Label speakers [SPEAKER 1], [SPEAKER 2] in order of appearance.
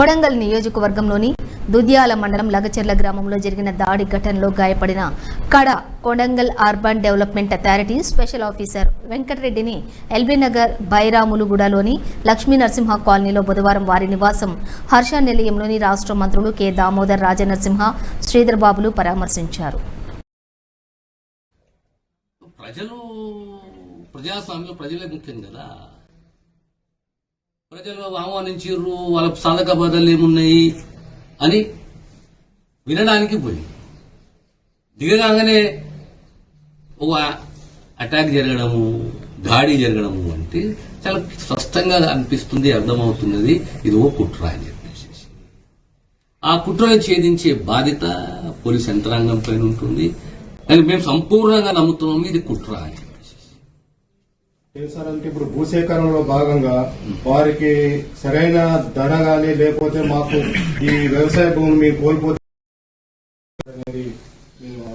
[SPEAKER 1] కొడంగల్ నియోజకవర్గంలోని దుద్యాల మండలం లగచెర్ల గ్రామంలో జరిగిన దాడి ఘటనలో గాయపడిన కడ Kodangal urban development authority special officer వెంకటరెడ్డిని LB Nagar బైరాములుగూడలోని లక్ష్మీ నరసింహ కాలనీలో బుధవారం వారి నివాసం హర్ష నిలయంలోని రాష్ట్ర మంత్రులు కె దామోదర్ రాజనరసింహ శ్రీధర్ బాబులు పరామర్శించారు.
[SPEAKER 2] ప్రజలు ప్రజాస్వామ్యంలో ప్రజలే ముఖ్యం కదా. ప్రజలు ఆహ్వానించారు వాళ్ళ సాధక బాధలు ఏమున్నాయి అని వినడానికి పోయి దిగగానే ఒక అటాక్ జరగడము దాడి జరగడము అంటే చాలా స్పష్టంగా అనిపిస్తుంది అర్థమవుతున్నది ఇది ఓ కుట్ర అని చెప్పేసి. ఆ కుట్రను ఛేదించే బాధ్యత పోలీస్ యంత్రాంగం పైన ఉంటుంది. కానీ మేము సంపూర్ణంగా నమ్ముతున్నాము ఇది కుట్ర అని.
[SPEAKER 3] చేశారంటే ఇప్పుడు భూసేకరణలో భాగంగా వారికి సరైన ధర గాని లేకపోతే మాకు ఈ వ్యవసాయ భూమి కోల్పోతే మేము